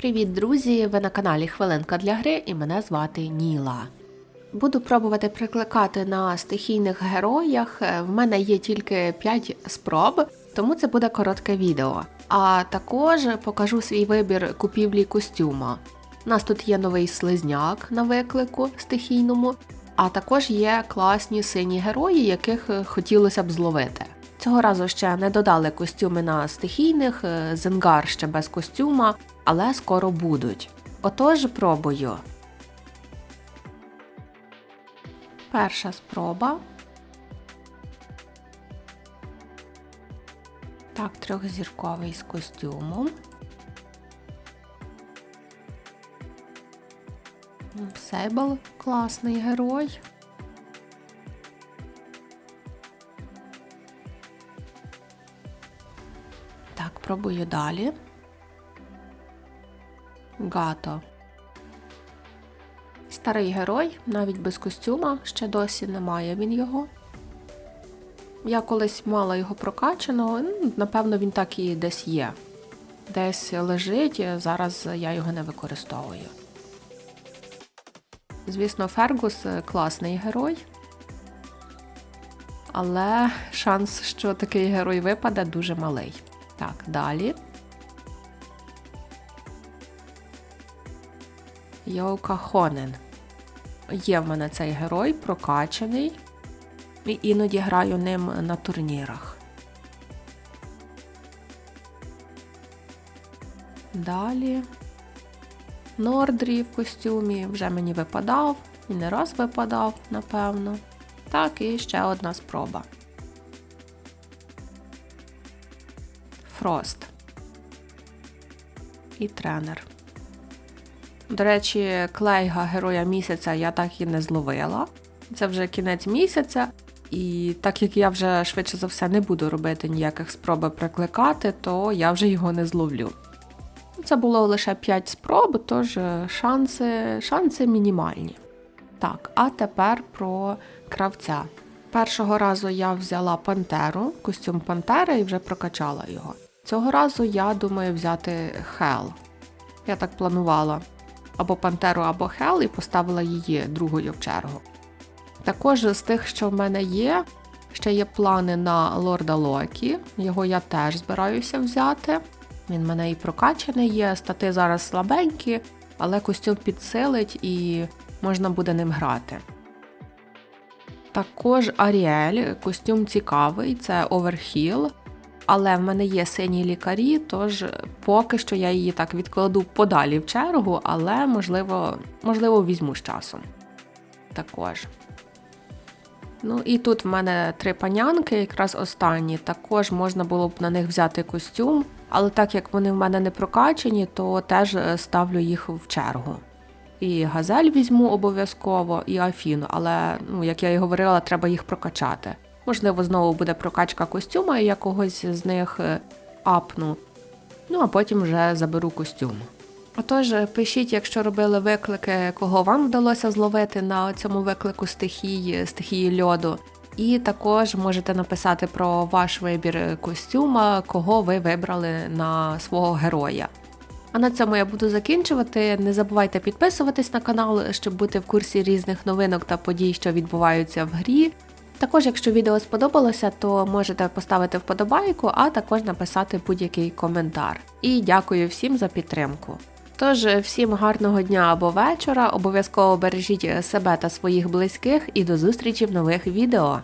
Привіт, друзі! Ви на каналі Хвилинка для гри і мене звати Ніла. Буду пробувати прикликати на стихійних героях. Е, В мене є тільки 5 спроб, тому це буде коротке відео. А також покажу свій вибір купівлі костюма. У нас тут є новий слизняк на виклику стихійному, а також є класні сині герої, яких е, хотілося б зловити. Цього разу ще не додали костюми на стихійних, е, Зенгар ще без костюма, але скоро будуть. Отож, пробую. Перша спроба. Так, трьохзірковий з костюмом. Сейбл класний герой. Так, пробую далі. Гато. Старий герой, навіть без костюма, ще досі немає він його. Я колись мала його прокачаного, ну, напевно, він так і десь є. Десь лежить, зараз я його не використовую. Звісно, Фергус класний герой. Але шанс, що такий герой випаде, дуже малий. Так, далі. Йоука Хонен. Є в мене цей герой, прокачаний. І іноді граю ним на турнірах. Далі. Нордрі в костюмі вже мені випадав. І не раз випадав, напевно. Так, і ще одна спроба. Фрост. І тренер. До речі, клейга героя місяця я так і не зловила. Це вже кінець місяця, і так як я вже швидше за все не буду робити ніяких спроб прикликати, то я вже його не зловлю. Це було лише 5 спроб, тож шанси, шанси мінімальні. Так, а тепер про кравця. Першого разу я взяла пантеру, костюм пантери і вже прокачала його. Цього разу я думаю взяти Хел. Я так планувала або Пантеру, або Хел, і поставила її другою в чергу. Також з тих, що в мене є, ще є плани на Лорда Локі. Його я теж збираюся взяти. Він в мене і прокачаний є, стати зараз слабенькі, але костюм підсилить і можна буде ним грати. Також Аріель, костюм цікавий, це оверхіл. Але в мене є сині лікарі, тож поки що я її так відкладу подалі в чергу, але можливо, можливо, візьму з часом. Також. Ну і тут в мене три панянки, якраз останні. Також можна було б на них взяти костюм, але так як вони в мене не прокачані, то теж ставлю їх в чергу. І газель візьму обов'язково, і Афіну, але, ну, як я і говорила, треба їх прокачати. Можливо, знову буде прокачка костюма, і я когось з них е, апну. Ну, а потім вже заберу костюм. Отож, пишіть, якщо робили виклики, кого вам вдалося зловити на цьому виклику стихії, стихії льоду. І також можете написати про ваш вибір костюма, кого ви вибрали на свого героя. А на цьому я буду закінчувати. Не забувайте підписуватись на канал, щоб бути в курсі різних новинок та подій, що відбуваються в грі. Також, якщо відео сподобалося, то можете поставити вподобайку, а також написати будь-який коментар. І дякую всім за підтримку. Тож, всім гарного дня або вечора, обов'язково бережіть себе та своїх близьких і до зустрічі в нових відео.